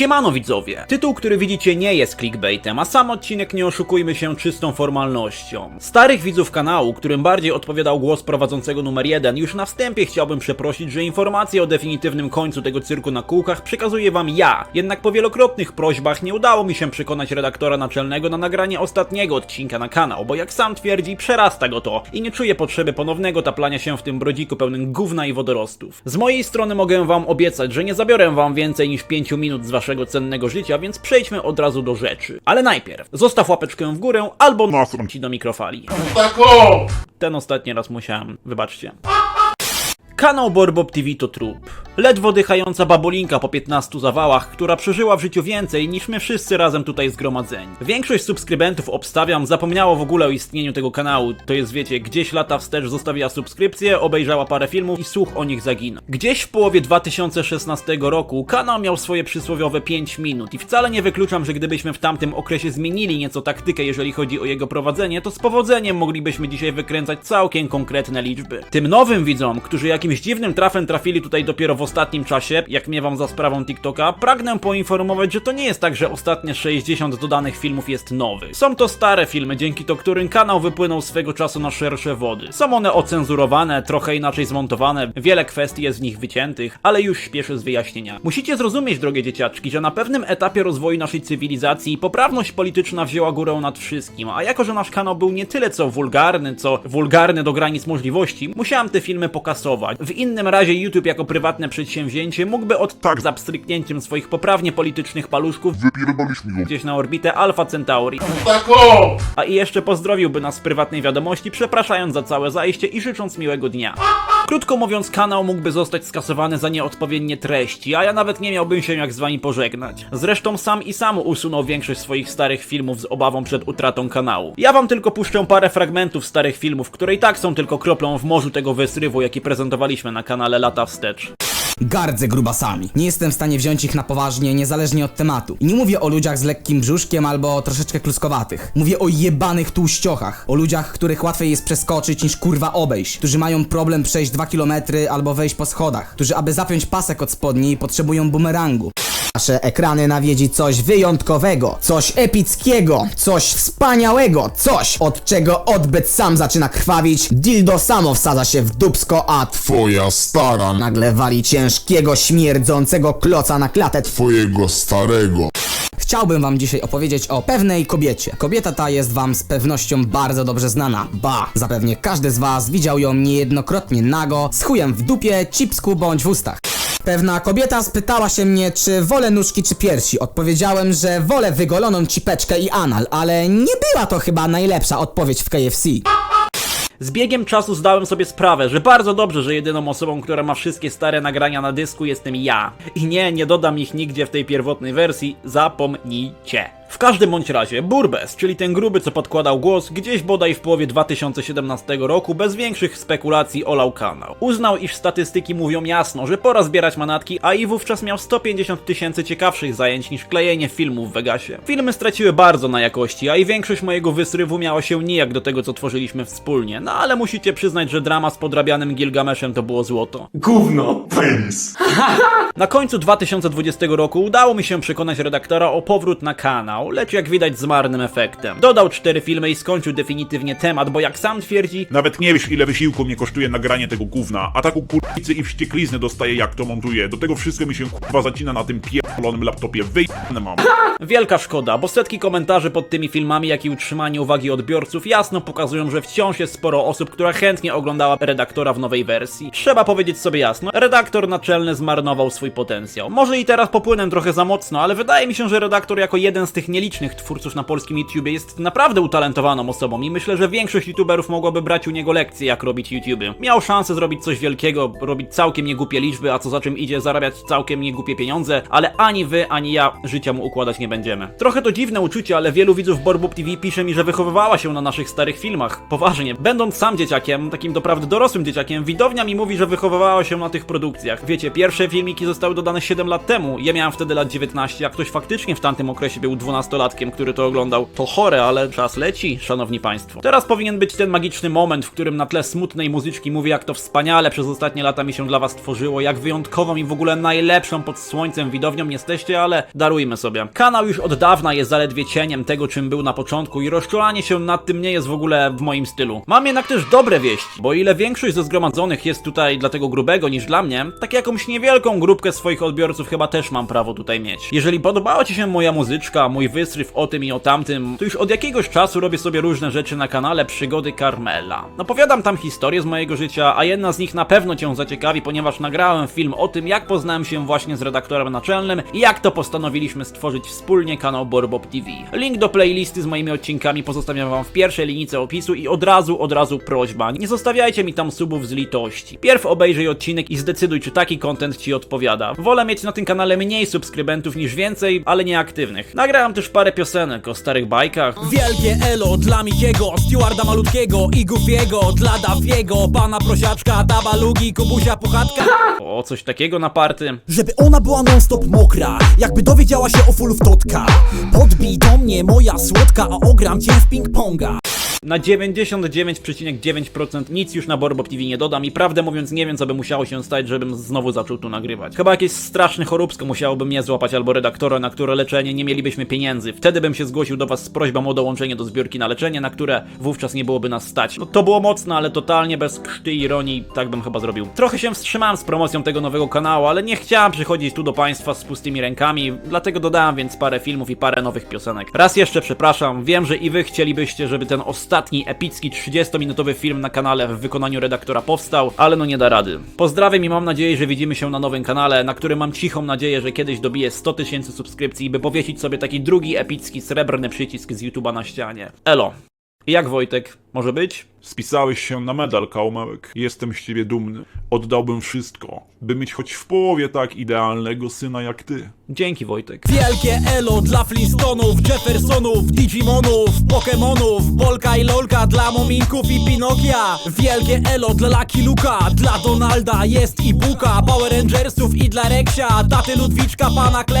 Siemano widzowie! Tytuł, który widzicie nie jest clickbaitem, a sam odcinek nie oszukujmy się czystą formalnością. Starych widzów kanału, którym bardziej odpowiadał głos prowadzącego numer 1, już na wstępie chciałbym przeprosić, że informacje o definitywnym końcu tego cyrku na kółkach przekazuję wam ja. Jednak po wielokrotnych prośbach nie udało mi się przekonać redaktora naczelnego na nagranie ostatniego odcinka na kanał, bo jak sam twierdzi, przerasta go to i nie czuję potrzeby ponownego taplania się w tym brodziku pełnym gówna i wodorostów. Z mojej strony mogę wam obiecać, że nie zabiorę wam więcej niż 5 minut z waszego cennego życia, więc przejdźmy od razu do rzeczy. Ale najpierw, zostaw łapeczkę w górę albo nasrą ci do mikrofali. Ten ostatni raz musiałem, wybaczcie. Kanał Borbob TV to trup. Ledwo dychająca babulinka po 15 zawałach, która przeżyła w życiu więcej niż my wszyscy razem tutaj zgromadzeni. Większość subskrybentów, obstawiam, zapomniało w ogóle o istnieniu tego kanału. To jest, wiecie, gdzieś lata wstecz zostawiła subskrypcję, obejrzała parę filmów i słuch o nich zaginął. Gdzieś w połowie 2016 roku kanał miał swoje przysłowiowe 5 minut i wcale nie wykluczam, że gdybyśmy w tamtym okresie zmienili nieco taktykę, jeżeli chodzi o jego prowadzenie, to z powodzeniem moglibyśmy dzisiaj wykręcać całkiem konkretne liczby. Tym nowym widzom, którzy jakimś dziwnym trafem trafili tutaj dopiero w ostatnim czasie, jak miewam za sprawą TikToka, pragnę poinformować, że to nie jest tak, że ostatnie 60 dodanych filmów jest nowych. Są to stare filmy, dzięki to którym kanał wypłynął swego czasu na szersze wody. Są one ocenzurowane, trochę inaczej zmontowane, wiele kwestii jest z nich wyciętych, ale już śpieszę z wyjaśnienia. Musicie zrozumieć, drogie dzieciaczki, że na pewnym etapie rozwoju naszej cywilizacji poprawność polityczna wzięła górę nad wszystkim, a jako, że nasz kanał był nie tyle co wulgarny, co wulgarny do granic możliwości, musiałem te filmy pokasować. W innym razie YouTube jako prywatne przedsięwzięcie mógłby od tak za pstryknięciem swoich poprawnie politycznych paluszków Wypierdoliśmy go. gdzieś na orbitę Alpha Centauri. Tako! A i jeszcze pozdrowiłby nas w prywatnej wiadomości, przepraszając za całe zajście i życząc miłego dnia. Krótko mówiąc, kanał mógłby zostać skasowany za nieodpowiednie treści, a ja nawet nie miałbym się jak z wami pożegnać. Zresztą sam i sam usunął większość swoich starych filmów z obawą przed utratą kanału. Ja wam tylko puszczę parę fragmentów starych filmów, które i tak są tylko kroplą w morzu tego wysrywu, jaki prezentowaliśmy na kanale lata wstecz. Gardzę grubasami. Nie jestem w stanie wziąć ich na poważnie, niezależnie od tematu. I nie mówię o ludziach z lekkim brzuszkiem albo troszeczkę kluskowatych. Mówię o jebanych tłuściochach. O ludziach, których łatwiej jest przeskoczyć niż kurwa obejść. Którzy mają problem przejść 2 km albo wejść po schodach. Którzy aby zapiąć pasek od spodni potrzebują bumerangu. Nasze ekrany nawiedzi coś wyjątkowego, coś epickiego, coś wspaniałego, coś od czego odbyt sam zaczyna krwawić, dildo samo wsadza się w dubsko, a tw Twoja stara, nagle wali ciężkiego, śmierdzącego kloca na klatę. twojego starego. Chciałbym wam dzisiaj opowiedzieć o pewnej kobiecie. Kobieta ta jest wam z pewnością bardzo dobrze znana. Ba, zapewne każdy z was widział ją niejednokrotnie nago, z chujem w dupie, cipsku bądź w ustach. Pewna kobieta spytała się mnie, czy wolę nóżki czy piersi. Odpowiedziałem, że wolę wygoloną cipeczkę i anal, ale nie była to chyba najlepsza odpowiedź w KFC. Z biegiem czasu zdałem sobie sprawę, że bardzo dobrze, że jedyną osobą, która ma wszystkie stare nagrania na dysku jestem ja. I nie, nie dodam ich nigdzie w tej pierwotnej wersji, zapomnijcie. W każdym bądź razie, Burbes, czyli ten gruby, co podkładał głos, gdzieś bodaj w połowie 2017 roku, bez większych spekulacji olał kanał. Uznał, iż statystyki mówią jasno, że pora zbierać manatki, a i wówczas miał 150 tysięcy ciekawszych zajęć niż klejenie filmów w Vegasie. Filmy straciły bardzo na jakości, a i większość mojego wysrywu miała się nijak do tego, co tworzyliśmy wspólnie, no ale musicie przyznać, że drama z podrabianym Gilgameszem to było złoto. Gówno, penis. Na końcu 2020 roku udało mi się przekonać redaktora o powrót na kanał, lecz jak widać z marnym efektem. Dodał cztery filmy i skończył definitywnie temat, bo jak sam twierdzi, Nawet nie wiesz, ile wysiłku mnie kosztuje nagranie tego gówna, a taką kurwicy i wścieklizny dostaję, jak to montuję. Do tego wszystko mi się kurwa zacina na tym pierdolonym laptopie. Wyjebane mam. wielka szkoda, bo setki komentarzy pod tymi filmami, jak i utrzymanie uwagi odbiorców jasno pokazują, że wciąż jest sporo osób, która chętnie oglądała redaktora w nowej wersji. Trzeba powiedzieć sobie jasno, redaktor naczelny zmarnował swój potencjał. Może i teraz popłynę trochę za mocno, ale wydaje mi się, że redaktor jako jeden z tych nielicznych twórców na polskim YouTubie jest naprawdę utalentowaną osobą i myślę, że większość YouTuberów mogłaby brać u niego lekcje, jak robić YouTube. Miał szansę zrobić coś wielkiego, robić całkiem niegłupie liczby, a co za czym idzie, zarabiać całkiem niegłupie pieniądze, ale ani wy, ani ja życia mu układać nie będziemy. Trochę to dziwne uczucie, ale wielu widzów Borbub TV pisze mi, że wychowywała się na naszych starych filmach. Poważnie, będąc sam dzieciakiem, takim doprawdy dorosłym dzieciakiem, widownia mi mówi, że wychowywała się na tych produkcjach. Wiecie, pierwsze filmiki zostały dodane 7 lat temu, ja miałem wtedy lat 19, a ktoś faktycznie w tamtym okresie był 12 nastolatkiem, który to oglądał. To chore, ale czas leci, szanowni państwo. Teraz powinien być ten magiczny moment, w którym na tle smutnej muzyczki mówię, jak to wspaniale przez ostatnie lata mi się dla was tworzyło, jak wyjątkową i w ogóle najlepszą pod słońcem widownią jesteście, ale darujmy sobie. Kanał już od dawna jest zaledwie cieniem tego, czym był na początku i rozczulanie się nad tym nie jest w ogóle w moim stylu. Mam jednak też dobre wieści, bo ile większość ze zgromadzonych jest tutaj dla tego grubego niż dla mnie, tak jakąś niewielką grupkę swoich odbiorców chyba też mam prawo tutaj mieć. Jeżeli podobała Ci się moja muzyczka, mój wystryw o tym i o tamtym, to już od jakiegoś czasu robię sobie różne rzeczy na kanale Przygody Carmela. Opowiadam tam historie z mojego życia, a jedna z nich na pewno Cię zaciekawi, ponieważ nagrałem film o tym, jak poznałem się właśnie z redaktorem naczelnym i jak to postanowiliśmy stworzyć wspólnie kanał Borbob TV. Link do playlisty z moimi odcinkami pozostawiam Wam w pierwszej linijce opisu i od razu, od razu prośba, nie zostawiajcie mi tam subów z litości. Pierw obejrzyj odcinek i zdecyduj, czy taki content Ci odpowiada. Wolę mieć na tym kanale mniej subskrybentów niż więcej, ale nieaktywnych. Nagrałem też parę piosenek o starych bajkach, Wielkie elo dla Mikiego, Stewarda Malutkiego i Goofiego, dla Dawiego, pana Prosiaczka, Tabalugi, Kubusia Puchatka. o coś takiego na party. Żeby ona była non stop mokra, jakby dowiedziała się o fulów totka. Podbij do mnie moja słodka, a ogram cię w ping-ponga. Na 99,9% nic już na Borbob TV nie dodam i prawdę mówiąc nie wiem co by musiało się stać, żebym znowu zaczął tu nagrywać. Chyba jakieś straszne choróbsko musiałoby mnie złapać albo redaktora, na które leczenie nie mielibyśmy pieniędzy. Wtedy bym się zgłosił do was z prośbą o dołączenie do zbiórki na leczenie, na które wówczas nie byłoby nas stać. No to było mocne, ale totalnie bez krzty ironii, tak bym chyba zrobił. Trochę się wstrzymałem z promocją tego nowego kanału, ale nie chciałem przychodzić tu do państwa z pustymi rękami, dlatego dodałem więc parę filmów i parę nowych piosenek. Raz jeszcze przepraszam, wiem, że i wy chcielibyście, żeby ten ostatni epicki 30-minutowy film na kanale w wykonaniu redaktora powstał, ale no nie da rady. Pozdrawiam i mam nadzieję, że widzimy się na nowym kanale, na którym mam cichą nadzieję, że kiedyś dobiję 100 tysięcy subskrypcji, by powiesić sobie taki drugi epicki srebrny przycisk z YouTube'a na ścianie. Elo. Jak Wojtek? Może być? Spisałeś się na medal, Kaumełek. Jestem z ciebie dumny. Oddałbym wszystko, by mieć choć w połowie tak idealnego syna jak ty. Dzięki Wojtek. Wielkie elo dla Flintstonów, Jeffersonów, Digimonów, Pokemonów, Bolka i Lolka dla Mominków i Pinokia. Wielkie elo dla Lucky Luka, dla Donalda jest i Buka, Power Rangersów i dla Reksia, taty Ludwiczka, pana Klej.